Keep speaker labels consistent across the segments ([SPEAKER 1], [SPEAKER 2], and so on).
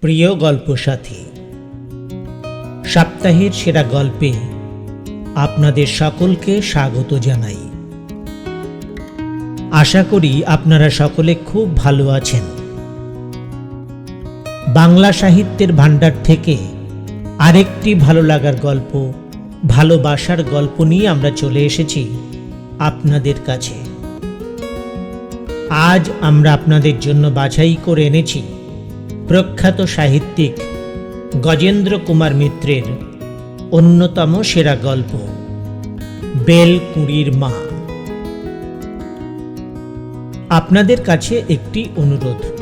[SPEAKER 1] প্রিয় গল্প সাথী, সপ্তাহের সেরা গল্পে আপনাদের সকলকে স্বাগত জানাই। আশা করি আপনারা সকলে খুব ভালো আছেন। বাংলা সাহিত্যের ভাণ্ডার থেকে আরেকটি ভালো লাগার গল্প, ভালোবাসার গল্প নিয়ে আমরা চলে এসেছি আপনাদের কাছে। আজ আমরা আপনাদের জন্য বাছাই করে এনেছি প্রখ্যাত সাহিত্যিক গজেন্দ্র কুমার মিত্রের অন্যতম সেরা গল্প বেলকুড়ির মা। আপনাদের কাছে একটি অনুরোধ।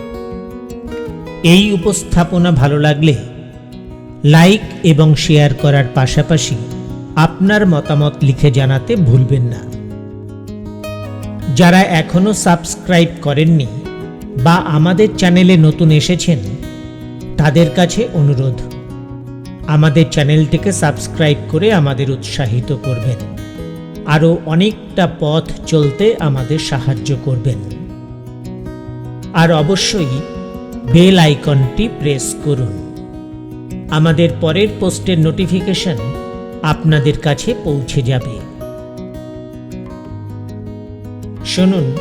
[SPEAKER 1] এই উপস্থাপনা ভালো লাগলে লাইক এবং শেয়ার করার পাশাপাশি আপনার মতামত লিখে জানাতে ভুলবেন না। যারা এখনও সাবস্ক্রাইব করেননি বা আমাদের চ্যানেলে নতুন এসেছেন তাদের কাছে অনুরোধ। আমাদের চ্যানেলটিকে সাবস্ক্রাইব করে আমাদের উৎসাহিত করবেন। আরও অনেকটা পথ চলতে আমাদের সাহায্য করবেন। আর অবশ্যই বেল আইকনটি প্রেস করুন। আমাদের পরের পোস্টের নোটিফিকেশন আপনাদের কাছে পৌঁছে যাবে। শুনুন,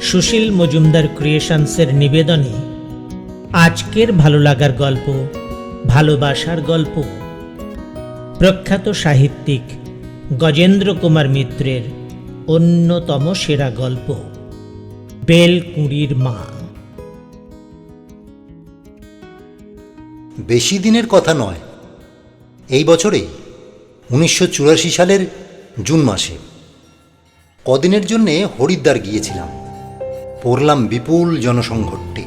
[SPEAKER 1] সুশীল মজুমদার ক্রিয়েশনসের নিবেদনে আজকের ভালো লাগার গল্প, ভালোবাসার গল্প। প্রখ্যাত সাহিত্যিক গজেন্দ্র কুমার মিত্রের অন্যতম সেরা গল্প, বেলকুঁড়ির মা।
[SPEAKER 2] বেশি দিনের কথা নয়। এই বছরেই উনিশশো চুরাশি সালের জুন মাসে। কদিনের জন্যে হরিদ্বার গিয়েছিলাম। পড়লাম বিপুল জনসংঘট্টে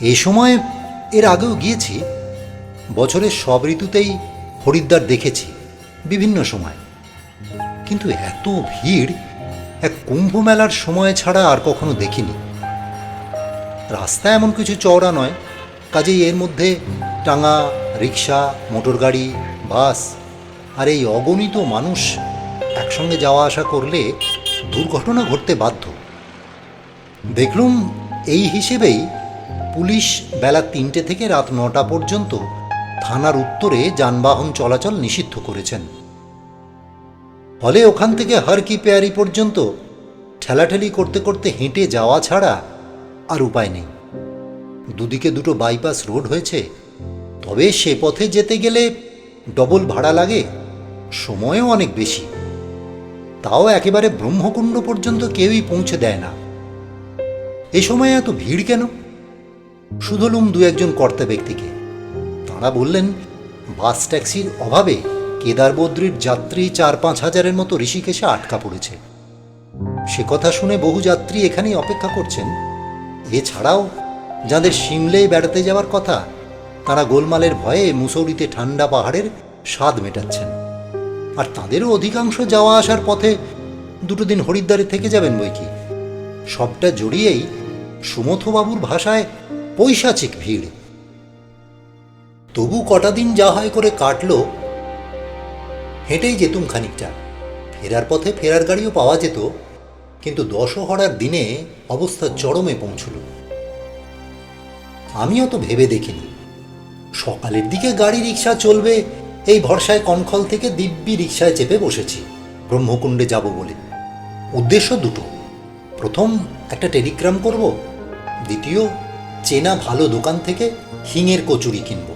[SPEAKER 2] এ সময় এর আগেও গিয়েছি। বছরের সব ঋতুতেই হরিদ্বার দেখেছি, বিভিন্ন সময়। কিন্তু এত ভিড়, এক কুম্ভ মেলার সময় ছাড়া আর কখনো দেখিনি। রাস্তা এমন কিছু চওড়া নয়, কাজেই এর মধ্যে টাঙা, রিক্সা, মোটরগাড়ি, বাস আর এই অগণিত মানুষ একসঙ্গে যাওয়া আসা করলে দুর্ঘটনা ঘটতে বাধ্য। দেখলুম এই হিসেবেই পুলিশ বেলা তিনটে থেকে রাত নটা পর্যন্ত থানার উত্তরে যানবাহন চলাচল নিষিদ্ধ করেছেন। ফলে ওখান থেকে হর কি পেয়ারি পর্যন্ত ঠেলাঠেলি করতে করতে হেঁটে যাওয়া ছাড়া আর উপায় নেই। দুদিকে দুটো বাইপাস রোড হয়েছে, তবে সে পথে যেতে গেলে ডবল ভাড়া লাগে, সময়ও অনেক বেশি। তাও একেবারে ব্রহ্মকুণ্ড পর্যন্ত কেউই পৌঁছে দেয় না। এ সময় এত ভিড় কেন? শুধলুম দু একজন কর্তা ব্যক্তিকে। তাঁরা বললেন, বাস ট্যাক্সির অভাবে কেদারবদ্রীর যাত্রী চার পাঁচ হাজারের মতো ঋষিকেশে আটকা পড়েছে। সে কথা শুনে বহু যাত্রী এখানেই অপেক্ষা করছেন। এছাড়াও যাদের সিমলেই বেড়াতে যাওয়ার কথা, তারা গোলমালের ভয়ে মুসৌরিতে ঠান্ডা পাহাড়ের স্বাদ মেটাচ্ছেন। আর তাদেরও অধিকাংশ যাওয়া আসার পথে দুটো দিন হরিদ্বারে থেকে যাবেন বই কি সবটা জড়িয়েই সুমথবাবুর ভাষায় পৈশাচিক ভিড়। তবু কটা দিন যা হয় করে কাটলো, হেঁটেই যেতুম খানিকটা। ফেরার পথে ফেরার গাড়িও পাওয়া যেত, কিন্তু দশহরার দিনে অবস্থা চরমে পৌঁছল। আমিও তো ভেবে দেখিনি। সকালের দিকে গাড়ি রিক্সা চলবে, এই ভরসায় কনখল থেকে দিব্যি রিক্সায় চেপে বসেছি, ব্রহ্মকুণ্ডে যাব বলে। উদ্দেশ্য দুটো। প্রথম একটা টেলিগ্রাম করব, দ্বিতীয় চেনা ভালো দোকান থেকে হিঙের কচুরি কিনব।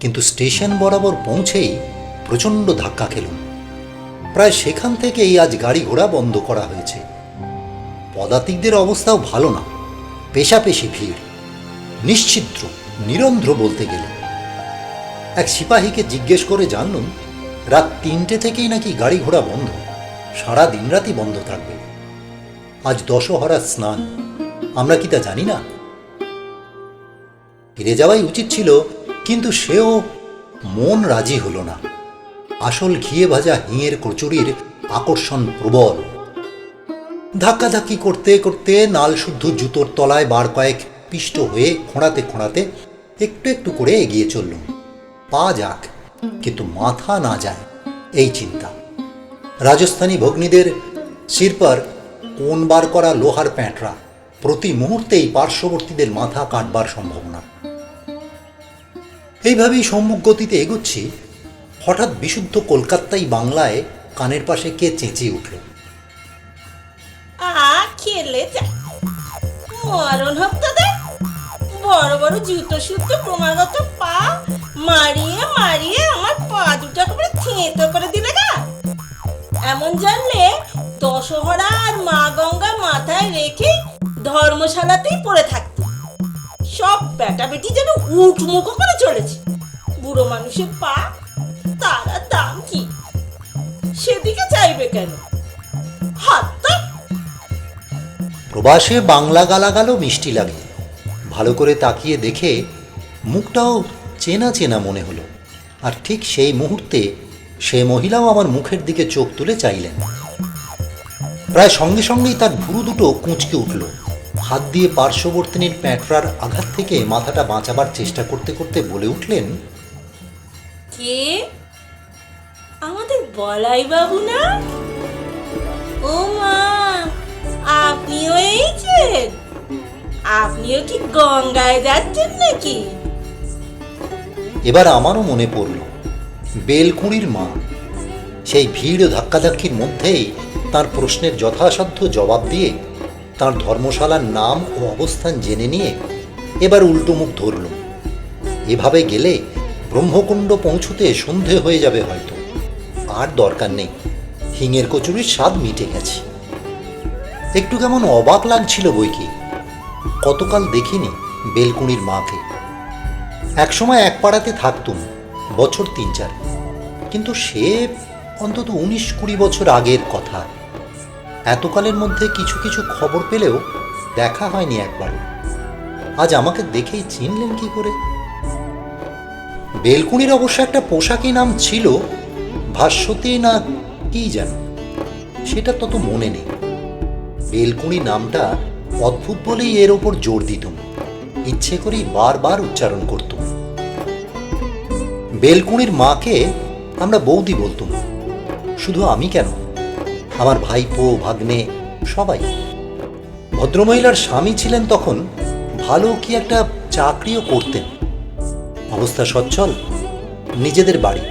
[SPEAKER 2] কিন্তু স্টেশন বরাবর পৌঁছেই প্রচণ্ড ধাক্কা খেলুম। প্রায় সেখান থেকেই আজ গাড়ি ঘোড়া বন্ধ করা হয়েছে। পদাতিকদের অবস্থাও ভালো না। পেশাপেশি ভিড়। নিশ্চিদ্র নিরন্ধ্র বলতে গেলে। এক সিপাহীকে জিজ্ঞেস করে জানলুম, রাত তিনটে থেকেই নাকি গাড়ি ঘোড়া বন্ধ। সারা দিন রাতই বন্ধ থাকবে। আজ দশহরা স্নান। আমরা কি তা জানি না? ফিরে যাওয়াই উচিত ছিল, কিন্তু সেও মন রাজি হলো না। আসল ঘিয়ে ভাজা হিঙের কচুরির আকর্ষণ প্রবল। ধাক্কাধাক্কি করতে করতে নাল শুদ্ধ জুতোর তলায় বার কয়েক পিষ্ট হয়ে খোঁড়াতে খোঁড়াতে একটু একটু করে এগিয়ে চললুম পা যাক, কিন্তু মাথা না যায়, এই চিন্তা। রাজস্থানী ভগ্নীদের শিরপার কোন বার করা লোহার প্যাঁটরা প্রতি মুহূর্তেই পার্শ্ববর্তীদের মাথা কাটবার সম্ভাবনা। এইভাবেই সম্মুখ গতিতে এগোচ্ছি, হঠাৎ বিশুদ্ধ কলকাতাই বাংলায় কানের পাশে কে চেঁচিয়ে উঠল।
[SPEAKER 3] বড় বড় জুতো সুতো, ক্রমাগত পা মারিয়ে মারিয়ে আমার পা দুটো একেবারে থেঁতো করে দিলে গা। এমন জানলে দশহরা আর মা গঙ্গা মাথায় রেখে ধর্মশালাতেই পড়ে থাকতো সব বেটা বেটি যেন করে চলেছে। বুড়ো মানুষের পা, তারা দাম কি? সেদিকে চাইবে কেন?
[SPEAKER 2] প্রবাসে বাংলা গালাগালও মিষ্টি লাগে। ভালো করে তাকিয়ে দেখে মুখটাও চেনা চেনা মনে হলো। আর ঠিক সেই মুহূর্তে সে মহিলাও আমার মুখের দিকে চোখ তুলে চাইলেন। প্রায় সঙ্গে সঙ্গেই তার ভুরু দুটো কুঁচকে উঠল। হাত দিয়ে পার্শ্ববর্তিনীর প্যাঁটরার আঘাত থেকে মাথাটা বাঁচাবার চেষ্টা করতে করতে বলে উঠলেন
[SPEAKER 3] কে? আমাদের বলাই বাবু না? ও মা আপনিও এইছেন আপনিও কি গঙ্গায় যাচ্ছেন নাকি?
[SPEAKER 2] এবার আমারও মনে পড়ল বেলকুঁড়ির মা। সেই ভিড় ও ধাক্কাধাক্কির মধ্যেই তার প্রশ্নের যথাসাধ্য জবাব দিয়ে তার ধর্মশালার নাম ও অবস্থান জেনে নিয়ে এবার উল্টো মুখ ধরল। এভাবে গেলে ব্রহ্মকুণ্ড পৌঁছতে সন্ধে হয়ে যাবে হয়তো। আর দরকার নেই, হিঙের কচুরির স্বাদ মিটে গেছে। একটু কেমন অবাক লাগছিল বই কি কতকাল দেখিনি বেলকুনির মাকে। একসময় এক পাড়াতে থাকতুম, বছর তিন চার। কিন্তু সে অন্তত উনিশ কুড়ি বছর আগের কথা। এতকালের মধ্যে কিছু কিছু খবর পেলেও দেখা হয়নি একবার আজ আমাকে দেখেই চিনলেন কি করে? বেলকুনির অবশ্য একটা পোশাকি নাম ছিল ভাস্বতী না কি যেন, সেটা তত মনে নেই। বেলকুনি নামটা অদ্ভুত বলেই এর ওপর জোর দিতুম ইচ্ছে করেই বারবার উচ্চারণ করতুম বেলকুনির মাকে আমরা বৌদি বলতুম। শুধু আমি কেন? আমার ভাইপো, ভাগ্নে, সবাই। ভদ্রমহিলার স্বামী ছিলেন তখন ভালো কি একটা চাকরিও করতেন। অবস্থা সচ্ছল, নিজেদের বাড়ি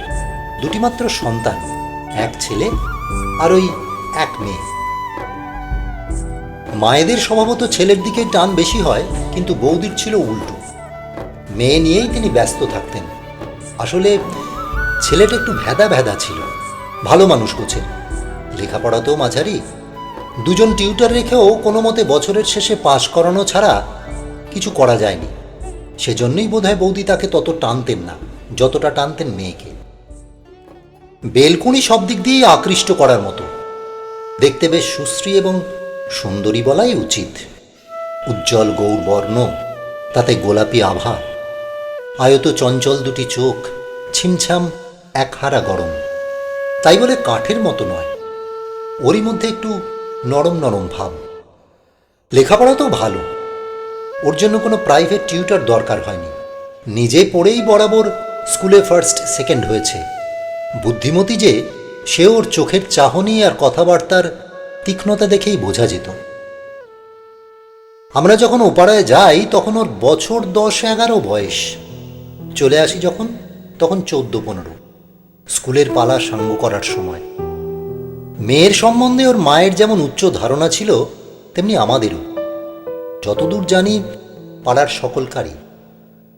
[SPEAKER 2] দুটি মাত্র সন্তান, এক ছেলে আর ওই এক মেয়ে। মায়েদের স্বভাবত ছেলের দিকে টান বেশি হয়, কিন্তু বৌদির ছিল উল্টো। মেয়ে নিয়েই তিনি ব্যস্ত থাকতেন। আসলে ছেলেটা একটু ভেদা ভেদা ছিল, ভালো মানুষ গোছের লেখাপড়াতেও মাঝারি। দুজন টিউটার রেখেও কোনো মতে বছরের শেষে পাশ করানো ছাড়া কিছু করা যায়নি। সেজন্যই বোধহয় বৌদি তাকে তত টানতেন না, যতটা টানতেন মেয়েকে। বেলকুনি সব দিক দিয়েই আকৃষ্ট করার মতো। দেখতে বেশ সুশ্রী এবং সুন্দরী বলাই উচিত। উজ্জ্বল গৌরবর্ণ, তাতে গোলাপি আভা, আয়ত চঞ্চল দুটি চোখ, ছিমছাম একহারা গরম। তাই বলে কাঠের মতো নয়। ওরই মধ্যে একটু নরম নরম ভাব। লেখাপড়া তো ভালো। ওর জন্য কোনো প্রাইভেট টিউটার দরকার হয়নি। নিজে পড়েই বরাবর স্কুলে ফার্স্ট সেকেন্ড হয়েছে। বুদ্ধিমতী যে, সে ওর চোখের চাহনি আর কথাবার্তার তীক্ষ্ণতা দেখেই বোঝা যেত। আমরা যখন ওপাড়ায় যাই, তখন ওর বছর দশ, এগারো বয়স। চলে আসি যখন, তখন চোদ্দ, পনেরো। স্কুলের পালা সাঙ্গ করার সময়। মেয়ের সম্বন্ধে ওর মায়ের যেমন উচ্চ ধারণা ছিল তেমনি আমাদেরও। যতদূর জানি পাড়ার সকলকারই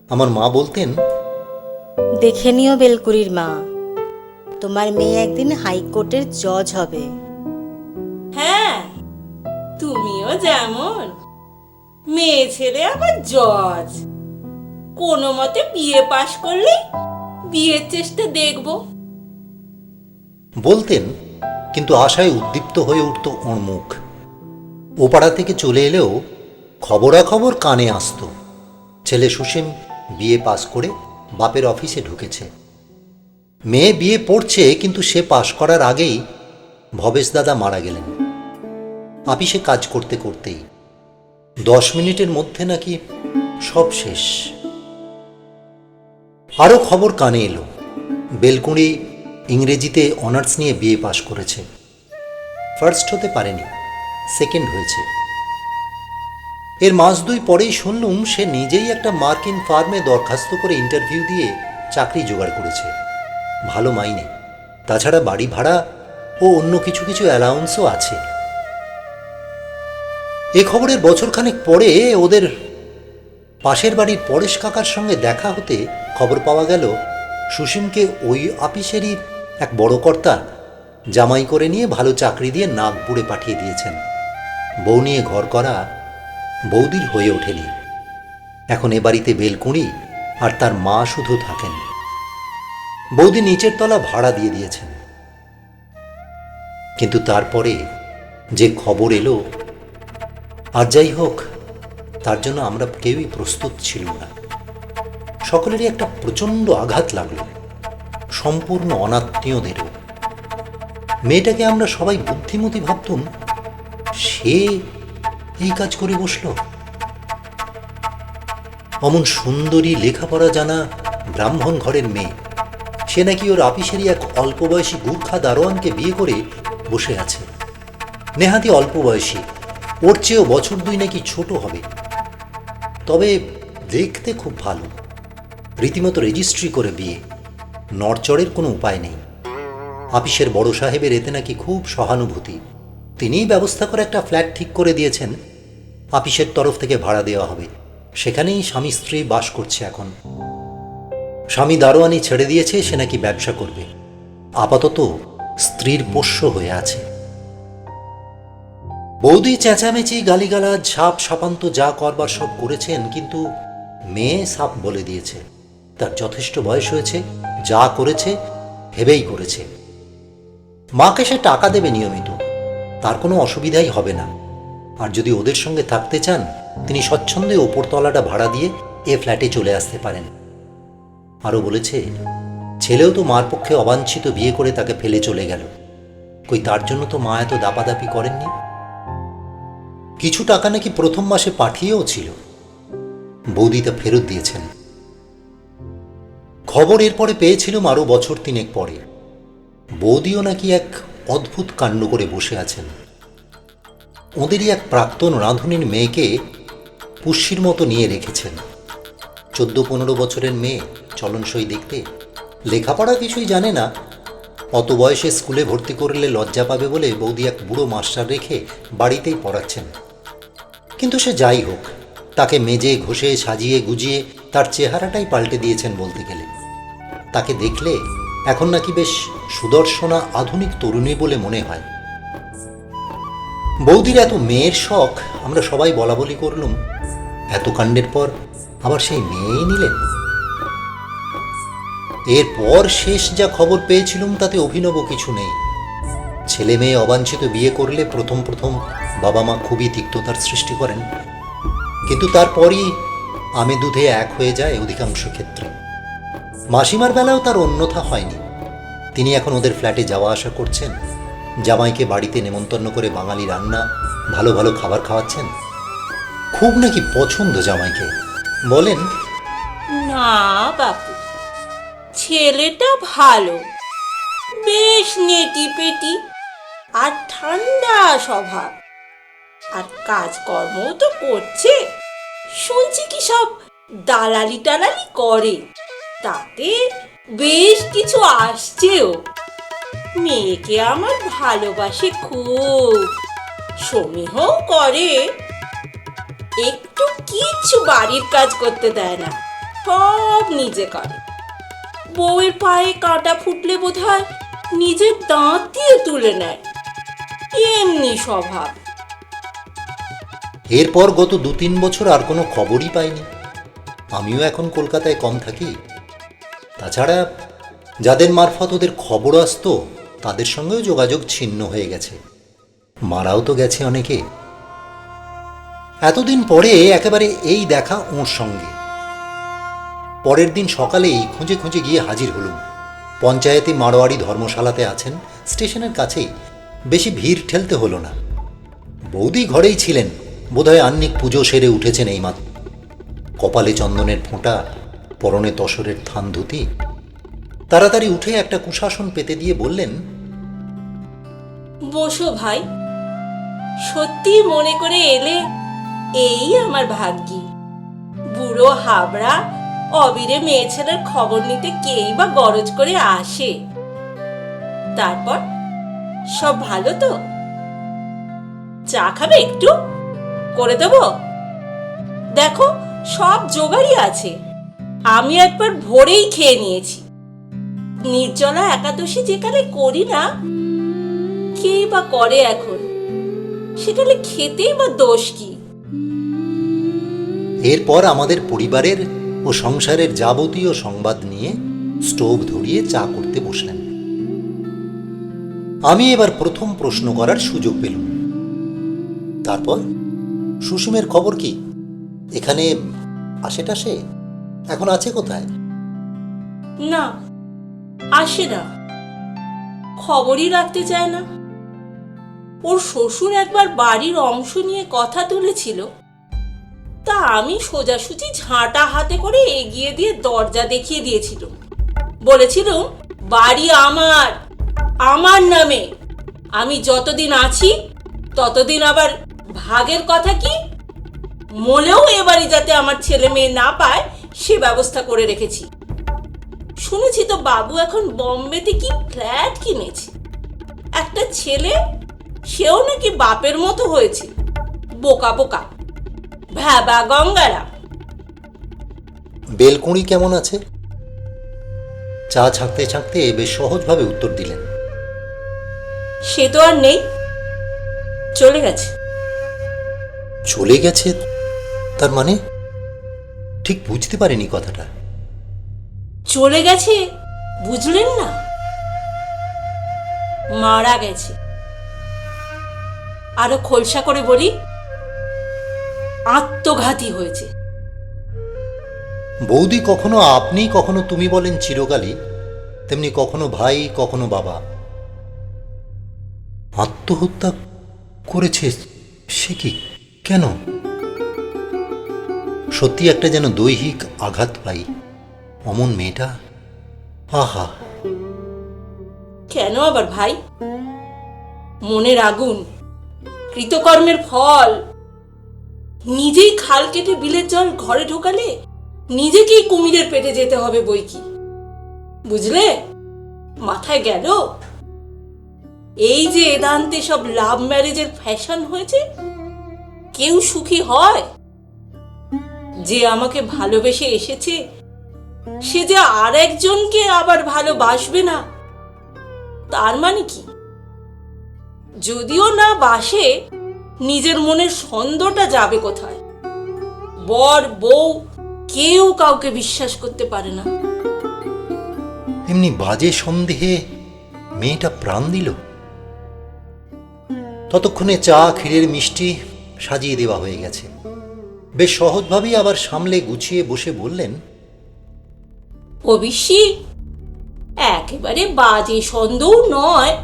[SPEAKER 2] আমার মা বলতেন
[SPEAKER 4] দেখে নিও বেলকুড়ির মা তোমার মেয়ে একদিন হাইকোর্টের জজ হবে।
[SPEAKER 3] হ্যাঁ তুমিও যেমন। মেয়ে ছেলে আবার জজ। কোনো মতে বিয়ে পাশ করলে বিয়ের চেষ্টা দেখব।
[SPEAKER 2] বলতেন কিন্তু আশায় উদ্দীপ্ত হয়ে উঠত ওর মুখ। ও পাড়া থেকে চলে এলেও খবরাখবর কানে আসতো। ছেলে সুসীম বিয়ে পাস করে বাপের অফিসে ঢুকেছে। মেয়ে বিয়ে পড়ছে কিন্তু সে পাশ করার আগেই ভবেশ দাদা মারা গেলেন। আপিসে কাজ করতে করতেই। দশ মিনিটের মধ্যে নাকি সব শেষ। আরও খবর কানে এলো। বেলকুড়ি ইংরেজিতে অনার্স নিয়ে বিএ পাশ করেছে। ফার্স্ট হতে পারেনি, সেকেন্ড হয়েছে। এর মাস দুই পরেই শুনলুম সে নিজেই একটা মার্কিন ফার্মে দরখাস্ত করে ইন্টারভিউ দিয়ে চাকরি জোগাড় করেছে। ভালো মাইনে। তাছাড়া বাড়ি ভাড়া ও অন্য কিছু কিছু অ্যালাউন্সও আছে। এ খবরের বছরখানেক পরে ওদের পাশের বাড়ির পরেশ কাকার সঙ্গে দেখা হতে খবর পাওয়া গেল সুসীমকে ওই আপিসেরই এক বড় কর্তা জামাই করে নিয়ে ভালো চাকরি দিয়ে নাগপুরে পাঠিয়ে দিয়েছেন। বউ নিয়ে ঘর করা বৌদির হয়ে ওঠেনি। এখন এ বাড়িতে বেলকুঁড়ি আর তার মা শুধু থাকেন। বৌদি নিচের তলা ভাড়া দিয়ে দিয়েছেন। কিন্তু তারপরে যে খবর এলো, আর যাই হোক, তার জন্য আমরা কেউই প্রস্তুত ছিল না। সকলেরই একটা প্রচণ্ড আঘাত লাগল। সম্পূর্ণ অনাত্মীয়দেরও মেয়েটাকে আমরা সবাই বুদ্ধিমতী ভাবতুম, সে এই কাজ করে বসল। অমন সুন্দরী লেখাপড়া জানা ব্রাহ্মণ ঘরের মেয়ে, সে নাকি ওর আপিসেরই এক অল্প বয়সী গুর্খা দারোয়ানকে বিয়ে করে বসে আছে। নেহাতি অল্প বয়সী ওর চেয়েও বছর দুই নাকি ছোট হবে। তবে দেখতে খুব ভালো, রীতিমতো রেজিস্ট্রি করে বিয়ে। নড়চড়ের কোনো উপায় নেই। আপিসের বড় সাহেবের এতে নাকি খুব সহানুভূতি। তিনিই ব্যবস্থা করে একটা ফ্ল্যাট ঠিক করে দিয়েছেন। আপিসের তরফ থেকে ভাড়া দেওয়া হবে। সেখানেই স্বামী স্ত্রী বাস করছে এখন। স্বামী দারোয়ানি ছেড়ে দিয়েছে, সে নাকি ব্যবসা করবে। আপাতত স্ত্রীর পোষ্য হয়ে আছে। বৌদি চেঁচামেচি, গালিগালাজ, সাপ সাপান্ত যা করবার সব করেছেন, কিন্তু মেয়ে সাপ বলে দিয়েছে। তার যথেষ্ট বয়স হয়েছে, যা করেছে, ভেবেই করেছে। মাকে সে টাকা দেবে নিয়মিত, তার কোনো অসুবিধাই হবে না। আর যদি ওদের সঙ্গে থাকতে চান, তিনি স্বচ্ছন্দে ওপরতলাটা ভাড়া দিয়ে এ ফ্ল্যাটে চলে আসতে পারেন। আরও বলেছে, ছেলেও তো মার পক্ষে অবাঞ্ছিত বিয়ে করে তাকে ফেলে চলে গেল। কই তার জন্য তো মা এত দাপাদাপি করেননি? কিছু টাকা নাকি প্রথম মাসে পাঠিয়েও ছিল। বৌদি তা ফেরত দিয়েছেন। খবর এরপরে পেয়েছিলাম আরও বছর তিনেক পরে। বৌদিও নাকি এক অদ্ভুত কাণ্ড করে বসে আছেন। ওদেরই এক প্রাক্তন রাঁধুনির মেয়েকে পুষ্যির মতো নিয়ে রেখেছেন। চোদ্দ পনেরো বছরের মেয়ে, চলনসই দেখতে। লেখাপড়া কিছুই জানে না। অত বয়সে স্কুলে ভর্তি করলে লজ্জা পাবে বলে বৌদি এক বুড়ো মাস্টার রেখে বাড়িতেই পড়াচ্ছেন। কিন্তু সে যাই হোক, তাকে মেজে, ঘষে, সাজিয়ে, গুজিয়ে তার চেহারাটাই পাল্টে দিয়েছেন বলতে গেলে। তাকে দেখলে এখন নাকি বেশ সুদর্শনা আধুনিক তরুণী বলে মনে হয়। বৌদির এত মেয়ের শখ, আমরা সবাই বলা বলি করলুম। এত কাণ্ডের পর আবার সেই মেয়েই নিলেন। এরপর শেষ যা খবর পেয়েছিলুম, তাতে অভিনব কিছু নেই। ছেলে মেয়ে অবাঞ্ছিত বিয়ে করলে প্রথম প্রথম বাবা মা খুবই তিক্ততার সৃষ্টি করেন। কিন্তু তারপরই আমে দুধে এক হয়ে যায় অধিকাংশ ক্ষেত্রে। মাসিমার বেলাও তার অন্যথা হয়নি। তিনি এখন ওদের ফ্ল্যাটে যাওয়া আসা করছেন। জামাইকে বাড়িতে নেমন্তন্ন করে বাঙালি রান্না, ভালো ভালো খাবার খাওয়াচ্ছেন। খুব নাকি পছন্দ জামাইকে। বলেন,
[SPEAKER 3] না বাপু, ছেলেটা ভালো। বেশ নেটি পেটি আর ঠান্ডা স্বভাব। আর কাজকর্মও তো করছে। শুনছি কি সব দালালি টালালি করে। তাতে বেশ কিছু আসছেও। মেয়েকে আমার ভালোবাসে খুব। সমীহ করে। একটু কিচ্ছু বাড়ির কাজ করতে দেয় না, সব নিজে করে। বউয়ের পায়ে কাঁটা ফুটলে বোধ হয় নিজের দাঁত দিয়ে তুলে নেয়। এমনি স্বভাব।
[SPEAKER 2] এরপর গত দু তিন বছর আর কোনো খবরই পাইনি। আমিও এখন কলকাতায় কম থাকি। তাছাড়া যাদের মারফত ওদের খবর আসতো, তাদের সঙ্গেও যোগাযোগ ছিন্ন হয়ে গেছে। মারাও তো গেছে অনেকে। এতদিন পরে একেবারে এই দেখা ওর সঙ্গে। পরের দিন সকালেই খুঁজে খুঁজে গিয়ে হাজির হলুম। পঞ্চায়েতে মারোয়ারি ধর্মশালাতে আছেন, স্টেশনের কাছেই। বেশি ভিড় ঠেলতে হলো না। বৌদি ঘরেই ছিলেন। বোধহয় আন্নিক পুজো সেরে উঠেছেন এইমাত্র। কপালে চন্দনের ফোঁটা পরনে তসরের থান ধুতি? তাড়াতাড়ি উঠে একটা কুশাসন পেতে দিয়ে বললেন,
[SPEAKER 3] বসো ভাই, সত্যি মনে করে এলে এই আমার ভাগ্যি। বুড়ো হাবড়া, অবিরে মেয়ে ছেলের খবর নিতে কেই বা গরজ করে আসে। তারপর, সব ভালো তো? চা খাবে একটু? করে দেব? দেখো, সব জোগাড়ই আছে। আমি একবার ভোরেই খেয়ে নিয়েছি। নির্জলা একাদশী যেখানে করি না, কে বা করে এখন? সেখানে খেতেই বা দোষ কি?
[SPEAKER 2] এরপর আমাদের পরিবারের ও সংসারের যাবতীয় সংবাদ নিয়ে স্টোভ ধরিয়ে চা করতে বসলেন। আমি এবার প্রথম প্রশ্ন করার সুযোগ পেলুম। তারপর সুসীমের খবর কি? এখানে আসে টাসে এখন আছে কোথায়?
[SPEAKER 3] না, আসে না। খবরই রাখতে চায় না। ওর শ্বশুর একবার বাড়ির অংশ নিয়ে কথা তুলেছিল। তা আমি সোজাসুজি ঝাঁটা হাতে করে এগিয়ে দিয়ে দরজা দেখিয়ে দিয়েছিল। বলেছিলুম বাড়ি আমার আমার নামে। আমি যতদিন আছি, ততদিন আবার ভাগের কথা কি? মনেও এ বাড়ি যাতে আমার ছেলে মেয়ে না পায় সে ব্যবস্থা করে রেখেছি। শুনেছি তো বাবু এখন বম্বেতে কি ফ্ল্যাট কিনেছে। একটা ছেলে সেও নাকি বাপের মতো হয়েছে। বোকা বোকা। ভ্যাবা গঙ্গারা।
[SPEAKER 2] বেলকুঁড়ি কেমন আছে? চা ছাঁকতে ছাঁকতে বেশ সহজভাবে উত্তর দিলেন।
[SPEAKER 3] সে তো আর নেই। চলে গেছে।
[SPEAKER 2] চলে গেছে? তার মানে? ঠিক বুঝতে পারিনি কথাটা।
[SPEAKER 3] চলে গেছে? বুঝলেন না? মারা গেছে। আরও খোলসা করে বলি আত্মঘাতী হয়েছে।
[SPEAKER 2] বৌদি কখনো আপনি কখনো তুমি বলেন চিরকালই তেমনি কখনো ভাই কখনো বাবা। আত্মহত্যা করেছে সে কি? কেন? সত্যি একটা যেন দৈহিক আঘাত পাই। অমন মেয়েটা? আহা।
[SPEAKER 3] কেন আবার ভাই? মনের আগুন, কৃতকর্মের ফল। নিজেই খাল কেটে বিলের জল ঘরে ঢোকালে নিজেকেই কুমিরের পেটে যেতে হবে বই কি। বুঝলে? মাথায় গেল? এই যে এদান্তে সব লাভ ম্যারেজের ফ্যাশন হয়েছে, কেউ সুখী হয়? যে আমাকে ভালোবেসে এসেছে, সে যে আর একজনকে আবার ভালোবাসবে না, তার মানে কি? যদিও না বাসে, নিজের মনের ছন্দটা যাবে কোথায়? বর, বউ, কেউ কাউকে বিশ্বাস করতে পারে না।
[SPEAKER 2] এমনি বাজে সন্দেহে মেয়েটা প্রাণ দিল। ততক্ষণে চা, ক্ষীরের মিষ্টি সাজিয়ে দেওয়া হয়ে গেছে। বেশ সহজভাবেই আবার সামলে গুছিয়ে বসে বললেন
[SPEAKER 3] অবশ্যই একেবারে বাজে সন্দেহ নয়।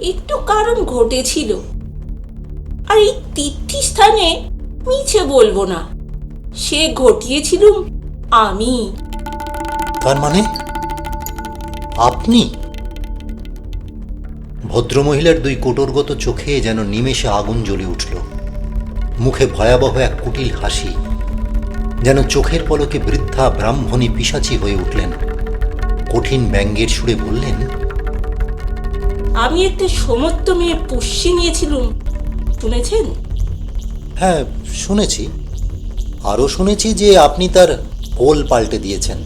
[SPEAKER 3] একটু কারণ ঘটেছিল। আর এই তীর্থস্থানে মিছে বলব না। সে ঘটিয়েছিলুম আমি।
[SPEAKER 2] তার মানে আপনি? ভদ্রমহিলার দুই কোটরগত চোখে যেন নিমেষে আগুন জ্বলে উঠল। মুখে ভয়াবহ এক কুটিল হাসি যেন চোখের পলকে বৃদ্ধা ব্রাহ্মণী পিসাচি হয়ে উঠলেন। কঠিন ব্যঙ্গের সুরে বললেন
[SPEAKER 3] আমি একটা সমত্ব মেয়ে পুষ্যি নিয়েছিলুম শুনেছেন?
[SPEAKER 2] হ্যাঁ শুনেছি। আরও শুনেছি যে আপনি তার পোল পাল্টে দিয়েছেন।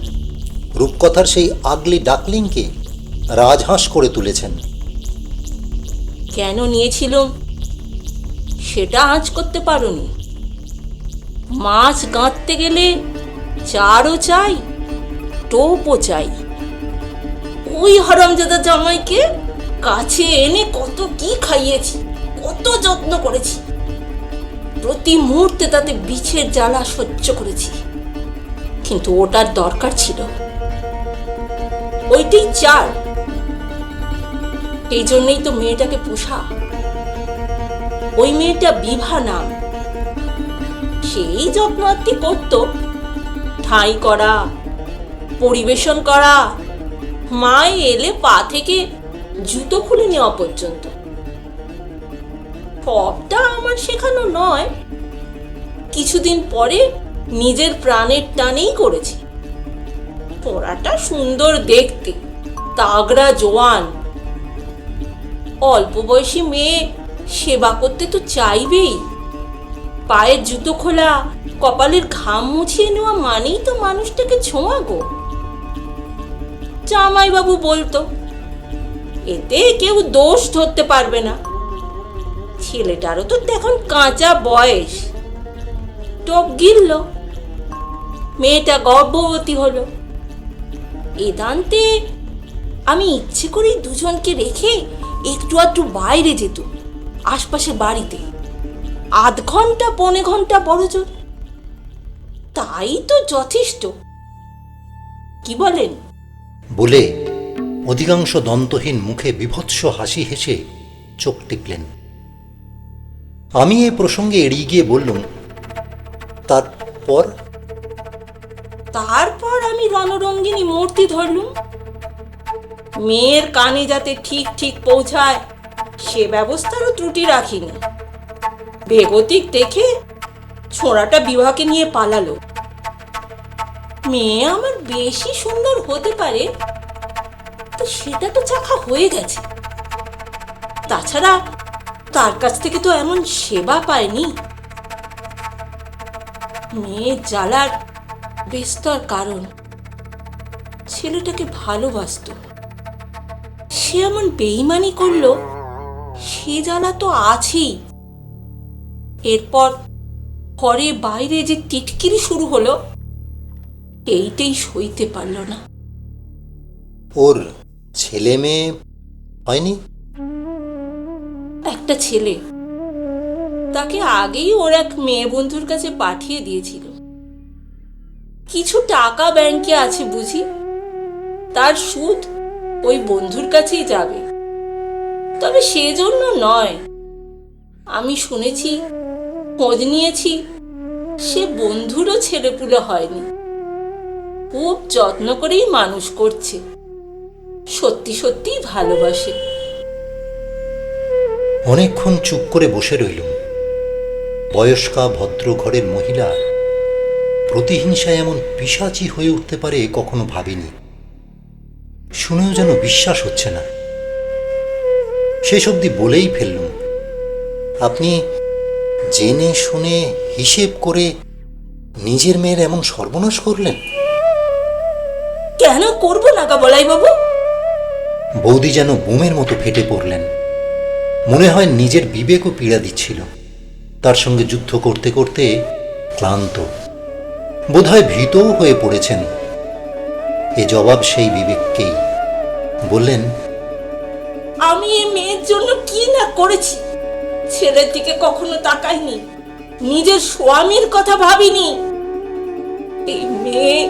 [SPEAKER 2] রূপকথার সেই আগলি ডাকলিংকে রাজহাঁস করে তুলেছেন।
[SPEAKER 3] কেন নিয়েছিলুম? সেটা আঁচ করতে পারোনি। মাছ গাঁততে গেলে চারও চাই, টোপও চাই। ওই হরমজাদা জামাইকে কাছে এনে কত কি খাইয়েছি, কত যত্ন করেছি। প্রতি মুহূর্তে তাতে বিছের জ্বালা সহ্য করেছি। কিন্তু ওটার দরকার ছিল। ওইটাই চার এই জন্যই তো মেয়েটাকে পোষা। ওই মেয়েটা বিভা নাম। সেই যত্ন আত্মি করত। ঠাঁই করা, পরিবেশন করা, মা এলে পা থেকে জুতো খুলে নেওয়া পর্যন্ত। সবটা আমার শেখানো নয়। কিছুদিন পরে নিজের প্রাণের টানেই করেছি। পড়াটা সুন্দর দেখতে, তাগড়া জোয়ান। অল্প বয়সী মেয়ে সেবা করতে তো চাইবেই। পায়ের জুতো খোলা, কপালের ঘাম মুছিয়ে নেওয়া মানেই তো মানুষটাকে ছোঁয়া গো। জামাইবাবু বলতো, এতে কেউ দোষ ধরতে পারবে না। ছেলেটারও তো এখন কাঁচা বয়স। টপ গিলল, মেয়েটা গর্ভবতী হলো। এদান্তে আমি ইচ্ছে করেই দুজনকে রেখে একটু আধটু বাইরে যেত আশপাশে বাড়িতে। আধ ঘণ্টা পৌনে ঘণ্টা বড় জোর। তাই তো যথেষ্ট। কি বলেন?
[SPEAKER 2] বলে অধিকাংশ দন্তহীন মুখে বিভৎস হাসি হেসে চোখ টিপলেন। আমি এ প্রসঙ্গে এড়িয়ে গিয়ে বললুম তারপর?
[SPEAKER 3] তারপর আমি রণরঙ্গিনী মূর্তি ধরলুম। মেয়ের কানে যাতে ঠিক ঠিক পৌঁছায় সে ব্যবস্থারও ত্রুটি রাখিনি। বেগতিক দেখে ছোঁড়াটা বিবাহকে নিয়ে পালালো। মেয়ে আমার বেশি সুন্দর হতে পারে, তো সেটা তো চাখা হয়ে গেছে। তাছাড়া তার কাছ থেকে তো এমন সেবা পায়নি। মেয়ে জ্বালার বিস্তর কারণ ছেলেটাকে ভালোবাসতো। সে এমন বেইমানি করল সে জ্বালা তো আছেই। এরপর ঘরে বাইরে যে টিটকিরি শুরু হলো এইটাই সইতে পারল না।
[SPEAKER 2] ওর ছেলে মেয়ে হয়নি?
[SPEAKER 3] একটা ছেলে। তাকে আগেই ওর এক মেয়ে বন্ধুর কাছে পাঠিয়ে দিয়েছিল। কিছু টাকা ব্যাংকে আছে বুঝি? তার সুদ ওই বন্ধুর কাছেই যাবে। তবে সেজন্য নয়। আমি শুনেছি, খোঁজ নিয়েছি, সে বন্ধুরও ছেলেপুলে হয়নি। খুব যত্ন করেই মানুষ করছে। সত্যি সত্যিই ভালোবাসে।
[SPEAKER 2] অনেকক্ষণ চুপ করে বসে রইলুম। বয়স্কা ভদ্র ঘরের মহিলা প্রতিহিংসায় এমন পিসাচি হয়ে উঠতে পারে কখনো ভাবিনি। শুনেও যেন বিশ্বাস হচ্ছে না। শেষ অবধি বলেই ফেললুম। আপনি জেনে শুনে হিসেব করে নিজের মেয়ের এমন সর্বনাশ করলেন?
[SPEAKER 3] কেন করব না গা বলাই বাবু
[SPEAKER 2] বৌদি যেন বোমের মতো ফেটে পড়লেন। মনে হয় নিজের বিবেকও পীড়া দিচ্ছিল। তার সঙ্গে যুদ্ধ করতে করতে ক্লান্ত। বোধহয় ভীতও হয়ে পড়েছেন। এ জবাব সেই বিবেককেই। বললেন
[SPEAKER 3] আমি এই মেয়ের জন্য কি না করেছি? ছেলের দিকে কখনো তাকাইনি, নিজের স্বামীর কথা ভাবিনি। এই মেয়ে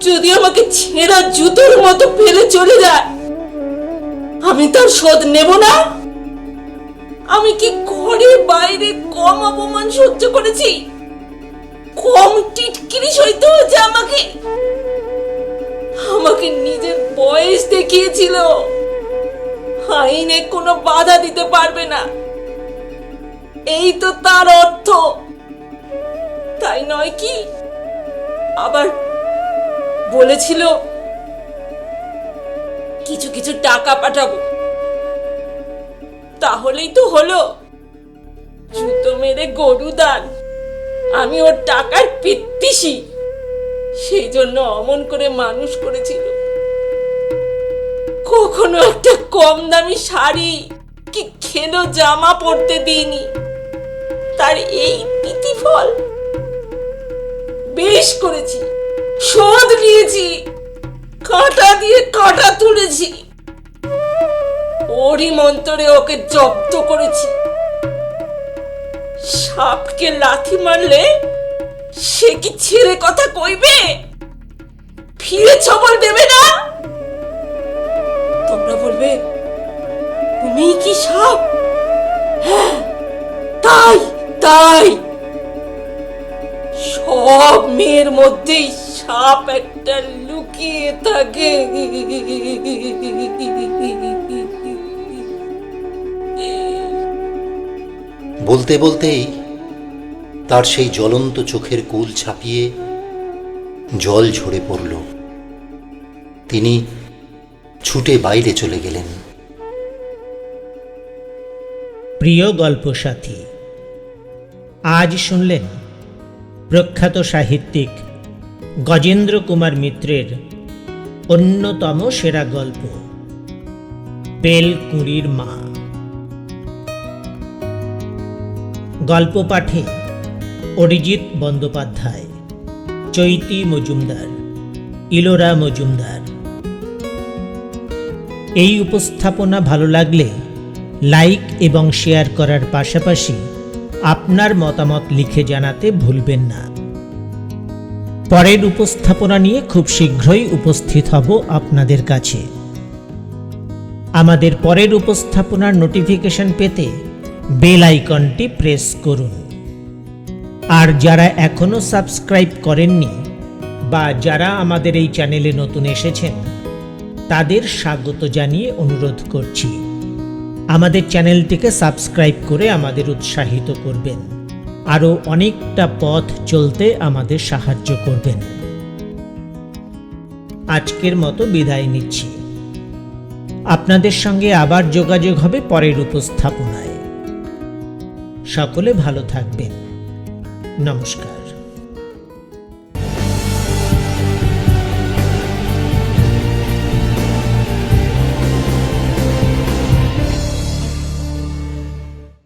[SPEAKER 3] যদি আমাকে ছেঁড়া জুতোর মতো ফেলে চলে যায়, আমি তার শোধ নেব না? আমি কি ঘরে বাইরে কম অপমান সহ্য করেছি? কম টিটকিরি সইতে হয়েছে আমাকে? আমাকে নিজের বয়স দেখিয়েছিল। আইনে কোনো বাধা দিতে পারবে না। এই তো তার অর্থ। তাই নয় কি? আবার বলেছিল, কিছু কিছু টাকা পাঠাবো। তাহলেই তো হলো। জুতো মেরে গরু দান। আমি ওর টাকার পিত্তিসি সেই জন্য অমন করে মানুষ করেছিল। কখনো একটা কম দামি শাড়ি কি খেলো জামা পরতে দিইনি। তার এই প্রতিফল বেশ করেছি, শোধ নিয়েছি, কাঁটা দিয়ে কাঁটা তুলেছি। ওরই মন্তরে ওকে জব্দ করেছি। সাপকে লাথি মারলে সে কি ছেড়ে কথা কইবে? ফিরে ছবল দেবে না? তোমরা বলবে, তুমি কি সাপ হ্যাঁ তাই তাই। সব মেয়ের মধ্যেই সাপ একটা লুকিয়ে থাকে।
[SPEAKER 2] বলতে বলতেই তার সেই জ্বলন্ত চোখের কুল ছাপিয়ে জল ঝরে পড়ল। তিনি ছুটে বাইরে চলে গেলেন।
[SPEAKER 1] প্রিয় গল্প সাথী আজ শুনলেন প্রখ্যাত সাহিত্যিক গজেন্দ্র কুমার মিত্রের অন্যতম সেরা গল্প, বেলকুঁড়ির মা। গল্প পাঠে অরিজিৎ বন্দ্যোপাধ্যায়, চৈতি মজুমদার, ইলোরা মজুমদার। এই উপস্থাপনা ভালো লাগলে লাইক এবং শেয়ার করার পাশাপাশি আপনার মতামত লিখে জানাতে ভুলবেন না। পরের উপস্থাপনা নিয়ে খুব শীঘ্রই উপস্থিত হব আপনাদের কাছে। আমাদের পরের উপস্থাপনার নোটিফিকেশন পেতে বেল আইকনটি প্রেস করুন। আর যারা এখনও সাবস্ক্রাইব করেননি বা যারা আমাদের এই চ্যানেলে নতুন এসেছেন তাদের স্বাগত জানিয়ে অনুরোধ করছি। আমাদের চ্যানেলটিকে সাবস্ক্রাইব করে আমাদের উৎসাহিত করবেন। আরও অনেকটা পথ চলতে আমাদের সাহায্য করবেন। আজকের মতো বিদায় নিচ্ছি। আপনাদের সঙ্গে আবার যোগাযোগ হবে পরের উপস্থাপনায়। সকলে ভালো থাকবেন। নমস্কার।